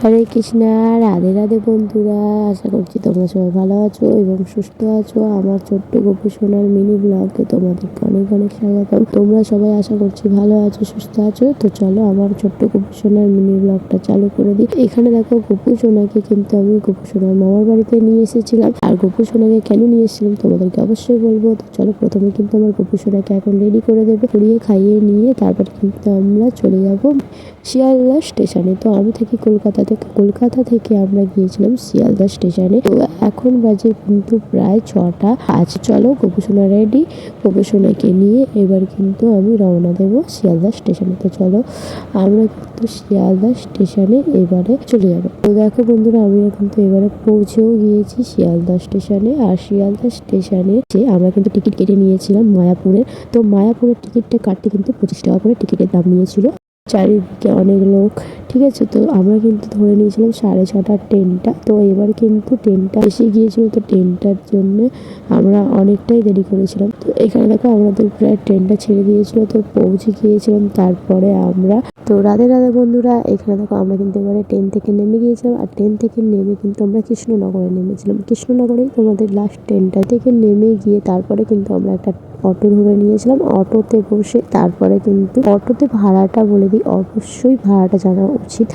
হরে কৃষ্ণা, রাধে রাধে বন্ধুরা, আশা করছি তোমরা সবাই ভালো আছো এবং সুস্থ আছো। আমার ছোট্ট গোপু সোনার মিনি ব্লগে তোমাদেরকে অনেক অনেক স্বাগতম। তোমরা সবাই আশা করছি ভালো আছো, সুস্থ আছো? তো চলো আমার ছোট্ট গোপু সোনার মিনি ব্লগটা চালু করে দিই। এখানে দেখো গোপু সোনাকে কিন্তু আমি গোপু সোনার মামার বাড়িতে নিয়ে এসেছিলাম। আর গোপু সোনাকে কেন নিয়ে এসেছিলাম তোমাদেরকে অবশ্যই বলব। তো চলো প্রথমে কিন্তু আমার গোপু সোনাকে এখন রেডি করে দেবে করিয়ে খাইয়ে নিয়ে তারপর কিন্তু আমরা চলে যাব শিয়ালদা স্টেশনে তো আমি থাকি কলকাতা থেকে, কলকাতা থেকে আমরা গিয়েছিলাম শিয়ালদা স্টেশনে। তো এখন বাজে কিন্তু প্রায় ছটা আজ। চলো গোপুসোনা রেডি, গোপুসোনাকে নিয়ে এবার কিন্তু আমি রওনা দেব শিয়ালদা স্টেশনে। তো চলো, আমরা কিন্তু শিয়ালদা স্টেশনে এবারে চলে যাব। তো দেখো বন্ধুরা, আমি কিন্তু এবারে পৌঁছেও গিয়েছি শিয়ালদা স্টেশনে। আর শিয়ালদা স্টেশনে যে আমরা কিন্তু টিকিট কেটে নিয়েছিলাম মায়াপুরের। তো মায়াপুরের টিকিটটা কাটতে কিন্তু পঁচিশ টাকা করে টিকিটের দাম নিয়েছিল। চারিদিকে অনেক লোক, ঠিক আছে? তো আমরা কিন্তু ধরে নিয়েছিলাম সাড়ে ছটার ট্রেনটা। তো এবার কিন্তু ট্রেনটা এসে গিয়েছিল, তো ট্রেনটার জন্য আমরা অনেকটাই দেরি করেছিলাম। তো এখানে দেখো আমাদের প্রায় ট্রেনটা ছেড়ে দিয়েছিল, তো পৌঁছে গিয়েছিলাম। তারপরে আমরা, তো রাধে রাধে বন্ধুরা, এখানে দেখো আমরা কিন্তু এবারে ট্রেন থেকে নেমে গিয়েছিলাম। আর ট্রেন থেকে নেমে কিন্তু আমরা কৃষ্ণনগরে নেমেছিলাম। কৃষ্ণনগরেই তোমাদের লাস্ট ট্রেনটা থেকে নেমে গিয়ে তারপরে কিন্তু আমরা একটা অটো ধরে নিয়েছিলাম। অটোতে বসে তারপরে কিন্তু অটোতে ভাড়াটা বলে দিই। অবশ্যই ভাড়াটা জানা উচিত।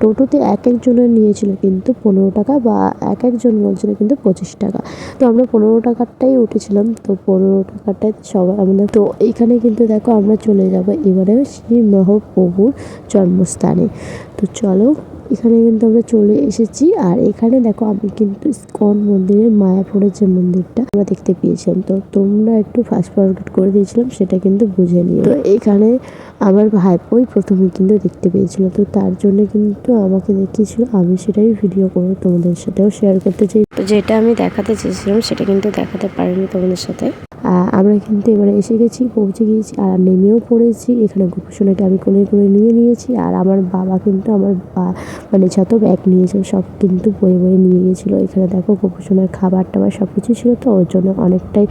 টোটোতে এক একজনের নিয়েছিল কিন্তু পনেরো টাকা বা এক একজন বলছিল কিন্তু পঁচিশ টাকা। তো আমরা পনেরো টাকারটাই উঠেছিলাম, তো পনেরো টাকাটাই সবাই আমাদের তো এইখানে কিন্তু দেখো আমরা চলে যাব এবারে শ্রী মহাপ্রভুর জন্মস্থানে। তো চলো, এখানে কিন্তু আমরা চলে এসেছি আর এখানে দেখো আমি কিন্তু ইস্কন মন্দিরের মায়াপুরের যে মন্দিরটা আমরা দেখতে পেয়েছিলাম। তো তোমরা একটু ফাস্ট ফরওয়ার্ড করে দিয়েছিলাম, সেটা কিন্তু বুঝে নিও। তো এখানে আমার ভাইপোই প্রথমে কিন্তু দেখতে পেয়েছিল। তো তার জন্য কিন্তু আমাকে দেখিয়েছিল, আমি সেটাই ভিডিও করব, তোমাদের সাথেও শেয়ার করতে চাই। তো যেটা আমি দেখাতে চেয়েছিলাম, সেটা কিন্তু দেখাতে পারিনি তোমাদের সাথে। আমরা কিন্তু এবারে এসে গেছি, পৌঁছে গিয়েছি, আর নেমেও পড়েছি। এখানে গোপসোনাকে আমি কোলে করে নিয়ে নিয়েছি, আর আমার বাবা কিন্তু আমার বা- মানে যত ব্যাগ নিয়েছিল সব কিন্তু বয়ে বয়ে নিয়ে গিয়েছিল। এখানে দেখো গোপসোনার খাবার টাবার সব কিছু ছিল তো, ওর জন্য অনেকটাই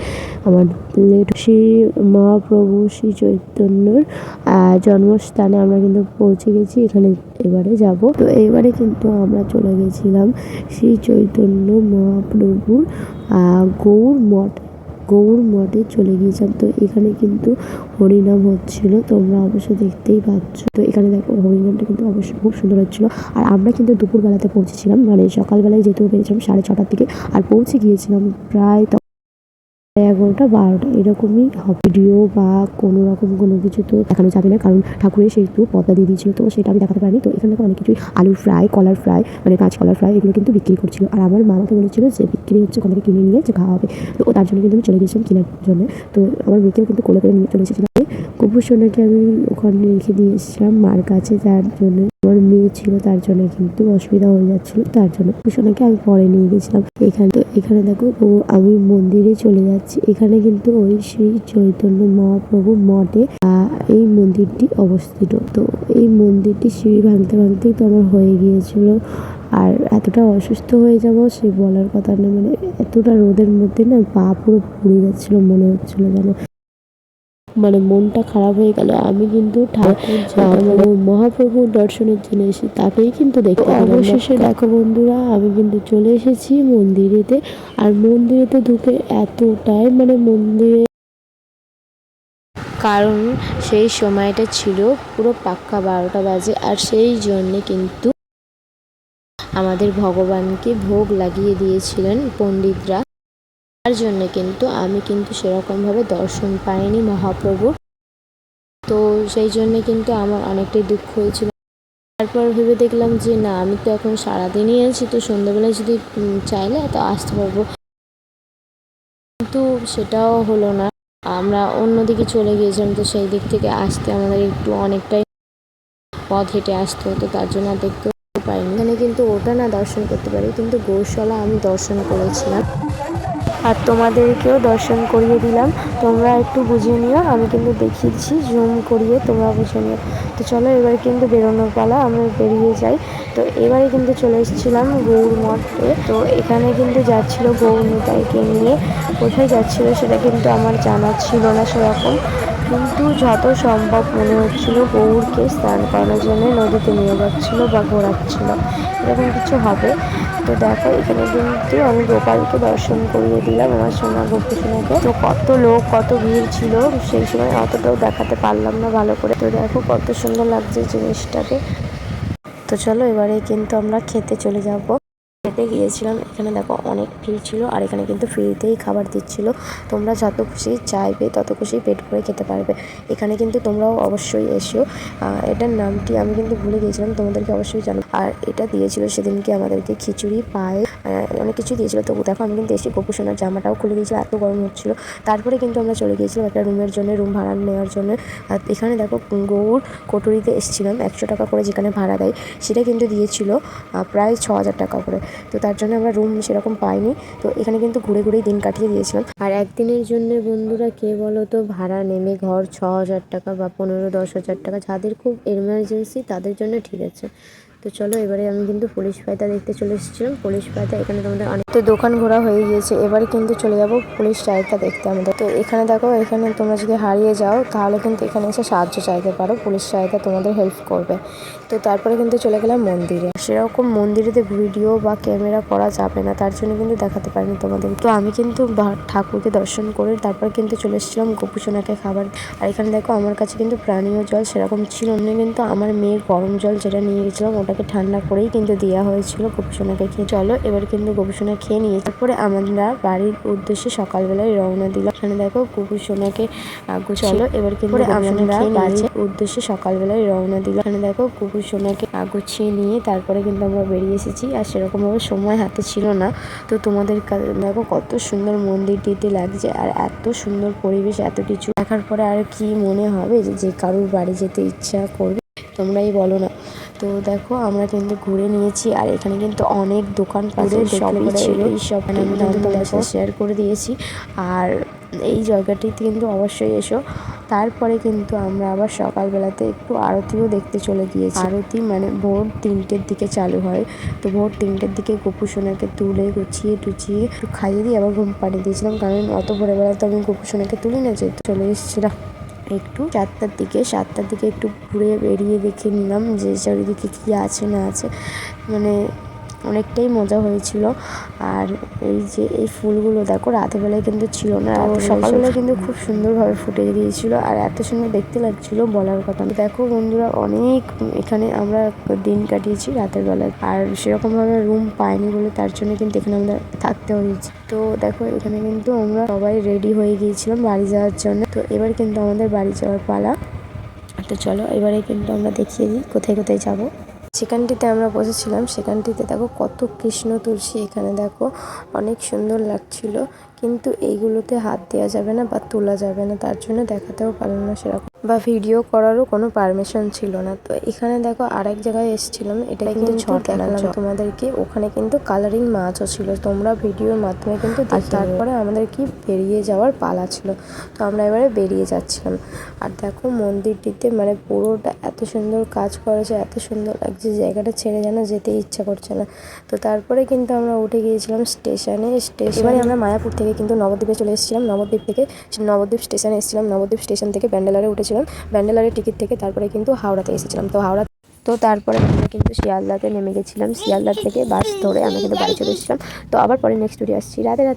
আমার লেট শ্রী মহাপ্রভু শ্রী চৈতন্যর জন্মস্থানে আমরা কিন্তু পৌঁছে গেছি। এখানে এবারে যাব। তো এবারে কিন্তু আমরা চলে গেছিলাম শ্রী চৈতন্য মহাপ্রভুর গৌর মঠ। গৌর মঠে চলে গিয়েছিলাম। তো এখানে কিন্তু হরিনাম হচ্ছিল। তোমরা অবশ্যই দেখতেই পাচ্ছ। তো এখানে দেখো হরিনামটা কিন্তু অবশ্যই খুব সুন্দর হচ্ছিল। আর আমরা কিন্তু দুপুরবেলাতে পৌঁছেছিলাম। মানে সকালবেলায় যেতেও পেরেছিলাম সাড়ে ছটার দিকে। আর পৌঁছে গিয়েছিলাম প্রায় এগারোটা, বারোটা, এরকমই ভিডিও বা কোনো রকম কোনো কিছু তো দেখানো যাবে না, কারণ ঠাকুরের সেই সেহেতু পদ্মা দিয়ে দিয়েছিল, তো সেটা আমি দেখাতে পারিনি। তো এখানে দেখো অনেক কিছুই আলু ফ্রাই কলার ফ্রাই মানে কাঁচকলার ফ্রাই এগুলো কিন্তু বিক্রি করছিল। আর আমার মামাকে বলেছিল যে বিক্রি হচ্ছে ওখান কিনে নিয়ে যে খাওয়া হবে। তো তার জন্য কিন্তু আমি চলে গেছিলাম কেনার জন্য। তো আমার মেয়েকেও কিন্তু কোলে করে নিয়ে চলে এসেছিলাম। কুকুর সোনাকে আমি ওখানে রেখে দিয়ে এসেছিলাম। মার কাছে যার জন্য আমার মেয়ে ছিল, তার জন্য কিন্তু অসুবিধা হয়ে যাচ্ছিল, তার জন্য কুকুর সোনাকে আমি পরে নিয়ে গেছিলাম এখানে তো এখানে দেখো ও আমি মন্দিরে চলে যাচ্ছি। এখানে কিন্তু ওই শ্রী চৈতন্য মহাপ্রভু মঠে এই মন্দিরটি অবস্থিত। তো এই মন্দিরটি সিঁড়ি ভাঙতে ভাঙতেই তো আমার হয়ে গিয়েছিল। আর এতটা অসুস্থ হয়ে যাব সে বলার কথা না মানে এতটা রোদের মধ্যে না পা পুরো পুড়ে যাচ্ছিল, মনে হচ্ছিল যেন। মানে মনটা খারাপ হয়ে গেল। আমি কিন্তু ঠাকুর মানে মহাপ্রভুর দর্শনের জন্য এসে তাকেই কিন্তু দেখতে অবশেষে দেখো বন্ধুরা আমি কিন্তু চলে এসেছি মন্দিরেতে। আর মন্দিরেতে ঢুকে এতটাই মানে মন্দিরে কারণ সেই সময়টা ছিল পুরো পাক্কা বারোটা বাজে আর সেই জন্যে কিন্তু আমাদের ভগবানকে ভোগ লাগিয়ে দিয়েছিলেন পণ্ডিতরা। তার জন্য কিন্তু আমি কিন্তু সেরকমভাবে দর্শন পাইনি মহাপ্রভুর তো সেই জন্য কিন্তু আমার অনেকটাই দুঃখ হয়েছিল। তারপর ভেবে দেখলাম যে, না, আমি তো এখন সারাদিনই আছি, তো সন্ধ্যাবেলায় যদি চাইলে তো আসতে পারব। কিন্তু সেটাও হলো না। আমরা অন্যদিকে চলে গিয়েছিলাম, তো সেই দিক থেকে আসতে আমাদের একটু অনেকটাই পথ হেঁটে আসতে হতো, তার জন্য দেখতে পাইনি। এখানে কিন্তু ওটা না দর্শন করতে পারি, কিন্তু গৌশালা আমি দর্শন করেছিলাম। আর তোমাদেরকেও দর্শন করিয়ে দিলাম। তোমরা একটু বুঝে নিও, আমি কিন্তু দেখিয়েছি জুম করিয়ে তোমরা বুঝে নিও। তো চলো এবার কিন্তু বেরোনোর পালা, আমরা বেরিয়ে যাই। তো এবারে কিন্তু চলে এসেছিলাম গৌর মঠে। তো এখানে কিন্তু যাচ্ছিল গৌর নিতাইকে নিয়ে। কোথায় যাচ্ছিল সেটা কিন্তু আমার জানা ছিল না সেরকম। কিন্তু যত সম্ভব মনে হচ্ছিল গৌরকে স্নান করানোর জন্য নদীতে নিয়ে যাচ্ছিল বা ঘোরাচ্ছিলো। এরকম কিছু হবে। তো দেখো, এখানে কিন্তু আমি গোপালকে দর্শন করিয়ে দিলাম আমার সোনা গোপী সোনাকে। তো কত লোক, কত ভিড় ছিল, সেই সময় অতটাও দেখাতে পারলাম না ভালো করে। তো দেখো, কত সুন্দর লাগছে জিনিসটাকে। তো চলো, এবারে কিন্তু আমরা খেতে চলে যাব। খেতে গিয়েছিলাম, এখানে দেখো অনেক ভিড় ছিল আর এখানে কিন্তু ফ্রিতেই খাবার দিচ্ছিল। তোমরা যত খুশি চাইবে, তত খুশি পেট ভরে খেতে পারবে। এখানে কিন্তু তোমরাও অবশ্যই এসো। এটার নামটি আমি কিন্তু ভুলে গিয়েছিলাম, তোমাদেরকে অবশ্যই জানো আর এটা দিয়েছিল সেদিনকে আমাদেরকে খিচুড়ি পায়ে অনেক কিছু দিয়েছিল। তবু দেখো, আমি কিন্তু এসে গোপুসোনার জামাটাও খুলে দিয়েছিল এত গরম হচ্ছিল। তারপরে কিন্তু আমরা চলে গিয়েছিলাম একটা রুমের জন্য, রুম ভাড়া নেওয়ার জন্য। আর এখানে দেখো, গৌর কটুরিতে এসেছিলাম, একশো টাকা করে যেখানে ভাড়া দেয়, সেটা কিন্তু দিয়েছিল প্রায় ছ হাজার টাকা করে। তো তার জন্য আমরা রুম সেরকম পাইনি। তো এখানে কিন্তু ঘুরে ঘুরেই দিন কাটিয়ে দিয়েছিলাম। আর একদিনের জন্য বন্ধুরা, কে বলো তো ভাড়া নেমে ঘর ছ হাজার টাকা বা পনেরো দশ হাজার টাকা, যাদের খুব এমার্জেন্সি তাদের জন্য ঠিক আছে। তো চলো, এবারে আমি কিন্তু পুলিশ পায়তা দেখতে চলে এসেছিলাম। পুলিশ পায়তা এখানে তোমাদের অনেক তো দোকান ঘোরা হয়ে গিয়েছে। এবারে কিন্তু চলে যাব পুলিশ চায়তা দেখতে আমাদের। তো এখানে দেখো, এখানে তোমরা যদি হারিয়ে যাও, তাহলে কিন্তু এখানে এসে সাহায্য চাইতে পারো। পুলিশ চায়তা তোমাদের হেল্প করবে। তো তারপরে কিন্তু চলে গেলাম মন্দিরে। সেরকম মন্দিরেতে ভিডিও বা ক্যামেরা করা যাবে না তার জন্য কিন্তু দেখাতে পারিনি তোমাদের। তো আমি কিন্তু ঠাকুরকে দর্শন করে তারপর কিন্তু চলে এসেছিলাম গোপুসোনাকে খাবার। আর এখানে দেখো আমার কাছে কিন্তু প্রাণীয় জল সেরকম ছিল না কিন্তু আমার মেয়ের গরম জল যেটা নিয়ে গেছিলাম ওটাকে ঠান্ডা করেই কিন্তু দেওয়া হয়েছিল গোপুসোনাকে খেয়ে। চলো এবার কিন্তু গোপুসোনা খেয়ে নিয়ে তারপরে আমরা বাড়ির উদ্দেশ্যে সকালবেলায় রওনা দিলাম। এখানে দেখো গোপুসোনাকে চলো এবার কিন্তু আমরা বাড়ির উদ্দেশ্যে সকালবেলায় রওনা দিলাম। এখানে দেখো কুকুর সোনাকে গুছিয়ে নিয়ে তারপরে কিন্তু আমরা বেরিয়ে এসেছি। আর সেরকমভাবে সময় হাতে ছিল না। তো তোমাদের দেখো কত সুন্দর মন্দিরটিতে লাগছে আর এত সুন্দর পরিবেশ এত কিছু। দেখার পরে আর কি মনে হবে যে যে কারুর বাড়ি যেতে ইচ্ছা করবে তোমরাই বলো না। তো দেখো আমরা কিন্তু ঘুরে নিয়েছি আর এখানে কিন্তু অনেক দোকান পাশে সবই ছিল। এই সব আমি তোমাদের সাথে শেয়ার করে দিয়েছি। আর এই জায়গাটিতে কিন্তু অবশ্যই এসো। তারপরে কিন্তু আমরা আবার সকালবেলাতে একটু আরতিও দেখতে চলে গিয়েছি। আরতি মানে ভোর তিনটের দিকে চালু হয়। তো ভোর তিনটের দিকে গোপু সোনাকে তুলে গুছিয়ে টুচিয়ে একটু খাইয়ে দিয়ে আবার ঘুম পাড়িয়ে দিয়েছিলাম। কারণ অত ভোরবেলা তো আমি গোপু সোনাকে তুলি না, যেহেতু চলে এসেছিলাম। একটু চারটার দিকে, সাতটার দিকে একটু ঘুরে বেরিয়ে দেখে নিলাম যে চারিদিকে কী আছে না আছে। মানে অনেকটাই মজা হয়েছিল। আর এই যে এই ফুলগুলো দেখো রাতের বেলায় কিন্তু ছিল না আর সকালবেলায় কিন্তু খুব সুন্দরভাবে ফুটে গিয়েছিল আর এত সুন্দর দেখতে লাগছিল বলার কথা দেখো বন্ধুরা অনেক এখানে আমরা দিন কাটিয়েছি রাতের বেলায় আর সেরকমভাবে রুম পাইনি বলে তার জন্য কিন্তু এখানে আমরা থাকতে হয়েছে। তো দেখো এখানে কিন্তু আমরা সবাই রেডি হয়ে গিয়েছিলাম বাড়ি যাওয়ার জন্য। তো এবার কিন্তু আমাদের বাড়ি যাওয়ার পালা। তো চলো এবারে কিন্তু আমরা দেখিয়ে দিই কোথায় কোথায় যাব। সেখানটিতে আমরা বসেছিলাম, সেখানটিতে দেখো কত কৃষ্ণ তুলসী এখানে দেখো। অনেক সুন্দর লাগছিল, কিন্তু এইগুলোতে হাত দেওয়া যাবে না বা তোলা যাবে না, তার জন্য দেখাতেও পারলাম না সেরকম। বা ভিডিও করারও কোনো পারমিশন ছিল না। তো এখানে দেখো আরেক জায়গায় এসেছিলাম এটা কিন্তু দেখালাম তোমাদেরকে। ওখানে কিন্তু কালারিং মাছও ছিল তোমরা ভিডিওর মাধ্যমে কিন্তু আর তারপরে আমাদের কি বেরিয়ে যাওয়ার পালা ছিল তো আমরা এবারে বেরিয়ে যাচ্ছিলাম। আর দেখো মন্দিরটিতে মানে পুরোটা এত সুন্দর কাজ করেছে এত সুন্দর লাগছে জায়গাটা ছেড়ে যেন যেতে ইচ্ছা করছে না। তো তারপরে কিন্তু আমরা উঠে গিয়েছিলাম স্টেশনে স্টেশন এবারে আমরা মায়াপুর থেকে কিন্তু নবদ্বীপে চলে এসেছিলাম। নবদ্বীপ থেকে নবদ্বীপ স্টেশনে এসেছিলাম। নবদ্বীপ স্টেশন থেকে ব্যান্ডেলারে উঠেছিলাম। ব্যান্ডেলারের টিকিট থেকে তারপরে কিন্তু হাওড়াতে এসেছিলাম। তো হাওড়া তো তারপরে আমরা কিন্তু শিয়ালদাতে নেমে গেছিলাম। শিয়ালদা থেকে বাস ধরে আমরা কিন্তু বাড়ি চলে এসেছিলাম। তো আবার পরে নেক্সট ভিডিও আসছি। রাতে রাতে